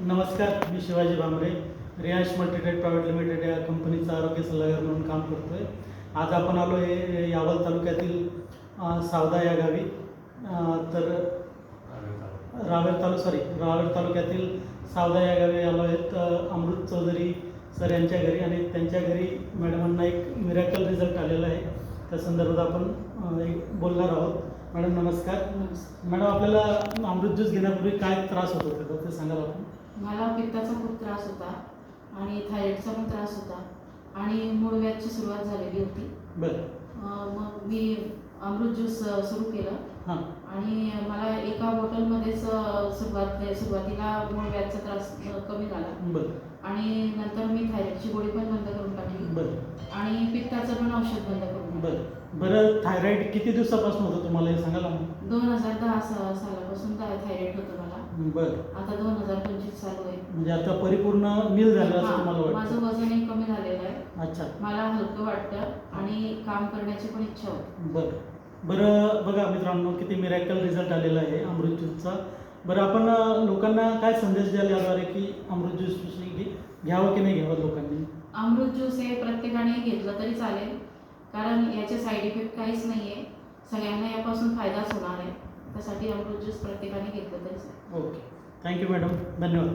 नमस्कार मी शिवाजी भांबरे रियाश मल्टीटेड प्रायव्हेट लिमिटेड या कंपनीचा आरोग्य सल्लागार म्हणून काम करतो आहे आज आपण आलो आहे यावल तालुक्यातील सावदा या गावी. तर रावेर तालु सॉरी रावेर तालुक्यातील सावदा या गावी आलो आहेत अमृत चौधरी सर यांच्या घरी आणि त्यांच्या घरी मॅडमांना एक मिरॅकल रिझल्ट आलेला आहे. त्या संदर्भात आपण एक बोलणार आहोत. मॅडम नमस्कार. मॅडम आपल्याला अमृत ज्यूस घेण्यापूर्वी काय त्रास होत होते? ते सांगाल आपण? मला पित्ताचा खूप त्रास होता आणि थायरॉईडचा पण त्रास होता आणि मूळव्याधची सुरुवात झालेली होती. बरं. अं, मग मी अमृत ज्यूस सुरू केलं. हां. आणि मला एका बॉटलमध्येच अं, सुरुवात सुरुवातीला मूळव्याधचा त्रास अं, कमी झाला. बरं. आणि नंतर मी थायरॉईडची गोळी पण बंद करून टाकली. बरं. आणि पित्ताचं पण औषध बंद करून टाकलं. बरं. बरं थायरॉईड किती दिवसापासून होतं तुम्हाला? हे सांगाल आम्हाला दोन हजार दहा सा- सालापासून थाय- थायरॉईड होतं मला. बरं. आता दोन हजार पंचवीस चालू आहे म्हणजे आता परिपूर्ण नील झालं असं तुम्हाला हां, माझं वाटतं वजनही कमी झालेलं आहे. अच्छा. मला हलकं वाटतं आणि काम करण्याची पण इच्छा होते. बरं. बरं बघा मित्रांनो किती मिरॅकल रिझल्ट आलेला आहे अमृत ज्यूसचा. बरं आपण अं, लोकांना काय संदेश द्याल याद्वारे की अमृत ज्यूस घे- घ्यावं की नाही घ्यावं लोकांनी? अमृत ज्यूस हे प्रत्येकाने घेतलं तरी चालेल. कारण याचे साईड इफेक्ट काहीच नाही आहे सगळ्यांना यापासून फायदाच होणार आहे. त्यासाठी अमृत ज्यूस प्रत्येकाने घेतलं तरी ओके थँक्यू मॅडम धन्यवाद.